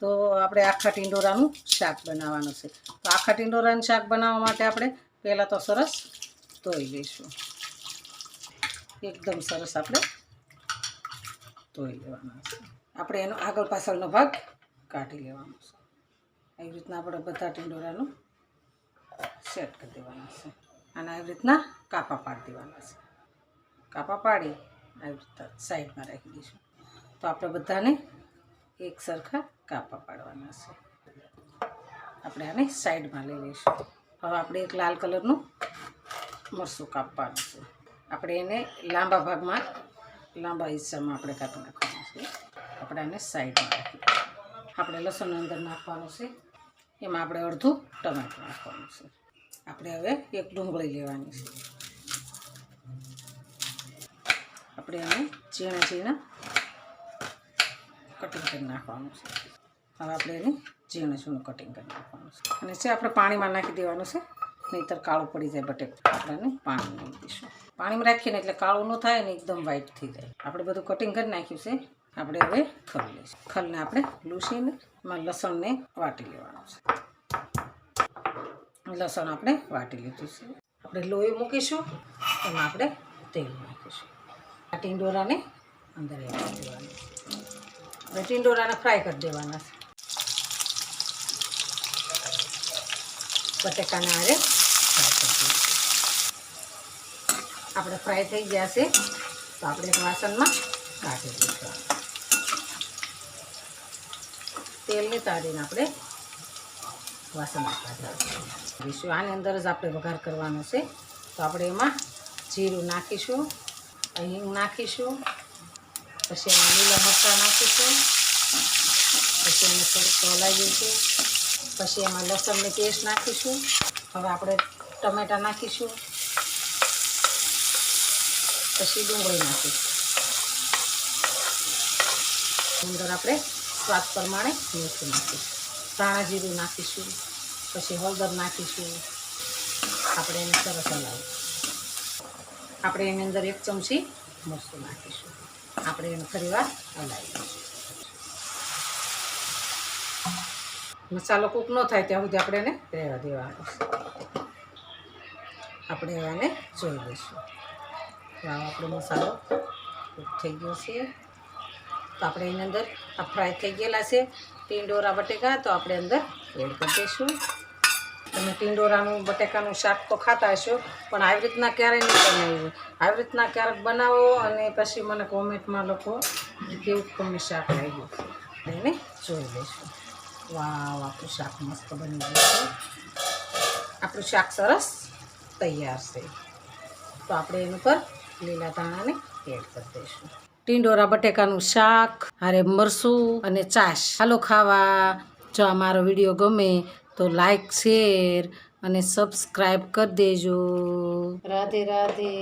તો આપણે આખા ટીંડોરાનું શાક બનાવવાનું છે. તો આખા ટીંડોરાનું શાક બનાવવા માટે આપણે પહેલાં તો સરસ ધોઈ લઈશું. એકદમ સરસ આપણે ધોઈ લેવાના છે. આપણે એનો આગળ પાછળનો ભાગ કાઢી લેવાનો છે. એવી રીતના આપણે બધા ટીંડોરાનું સેટ કરી દેવાના છે. અને આવી રીતના કાપા પાડી દેવાના છે. કાપા પાડી, આવી રીતના સાઈડમાં રાખી દઈશું. તો આપણે બધાને એક સરખા કાપા પાડવાના છે. આપણે આને સાઈડમાં લઈ લઈશું. હવે આપણે એક લાલ કલરનું મરસું કાપવાનું છે. આપણે એને લાંબા ભાગમાં, લાંબા હિસ્સામાં આપણે કાપી નાખવાનું છે. આપણે આને સાઈડમાં રાખી આપણે લસણ અંદર નાખવાનું છે. એમાં આપણે અડધું ટમેટું નાખવાનું છે. આપણે હવે એક ડુંગળી લેવાની છે. આપણે એને ઝીણા ઝીણા કટિંગ કરી નાખવાનું છે. હવે આપણે એને ઝીણું ઝીણું કટિંગ કરી નાખવાનું છે. અને છે આપણે પાણીમાં નાખી દેવાનું છે, નહીંતર કાળું પડી જાય બટેક. આપણે એને પાણી નાખી દઈશું. પાણીમાં રાખીએ ને એટલે કાળું ન થાય ને એકદમ વ્હાઈટ થઈ જાય. આપણે બધું કટિંગ કરી નાખ્યું છે, આપણે હવે ખલ લઈશું. ખલને આપણે લૂસીને એમાં લસણને વાટી લેવાનું છે. લસણ આપણે વાટી લીધું છે. આપણે લોહી મૂકીશું, એમાં આપણે તેલ નાખીશું. આ ટીંડોરાને અંદર એડ લેવાનું દેવાનું હવે ટીંડોરાને ફ્રાય કરી દેવાના છે. બટેકાને આરે આપણે ફ્રાય થઈ ગયા છે, તો આપણે વાસણમાં કાઢી દઈશું તેલને તાળીને આપણે વાસણમાં કાઢી દઈશું આની અંદર જ આપણે વઘાર કરવાનો છે, તો આપણે એમાં જીરું નાખીશું અહીં નાખીશું પછી એમાં લીલા મરચાં નાખીશું. પછી એને થોડુંક હલાવી દઈશું. પછી એમાં લસણની પેસ્ટ નાખીશું. હવે આપણે ટમેટાં નાખીશું. પછી ડુંગળી નાખીશું. અંદર આપણે સ્વાદ પ્રમાણે મીઠું નાખીશું. ધાણા જીરું નાખીશું. પછી હળદર નાખીશું. આપણે એને સરસ હલાવીશું. આપણે એની અંદર એક ચમચી મરચું નાખીશું. આપણે એને ફરી વાર હલાવી દઈશું મસાલો કૂક ન થાય ત્યાં સુધી આપણે એને રહેવા દેવાનો. આપણે એને જોઈ લઈશું. તો આપણો મસાલો કૂક થઈ ગયો છે. તો આપણે એની અંદર આ ફ્રાય થઈ ગયેલા છે. ટીંડોરા બટેકા તો આપણે અંદર એડ કરી દઈશું. તમે ટીંડોરાનું, બટેકાનું શાક તો ખાતા હશો, પણ આવી રીતના ક્યારેય નહીં બનાવ્યું આવી રીતના ક્યારેક બનાવો અને પછી મને કોમેન્ટમાં લખો કેવું તમને શાક લાગ્યું. એને જોઈ લઈશું. વાહ આપણું શાક મસ્ત બની ગયું છે. આપણું શાક સરસ તૈયાર છે. તો આપણે એની પર લીલા ધાણાને એડ કરી દઈશું. ટીંડોરા, બટેકાનું શાક, હારે મરસું અને ચાશ હાલો ખાવા. જો આ મારો વીડિયો ગમે તો લાઈક શેર અને સબસ્ક્રાઈબ કરી દેજો. રાધે રાધે.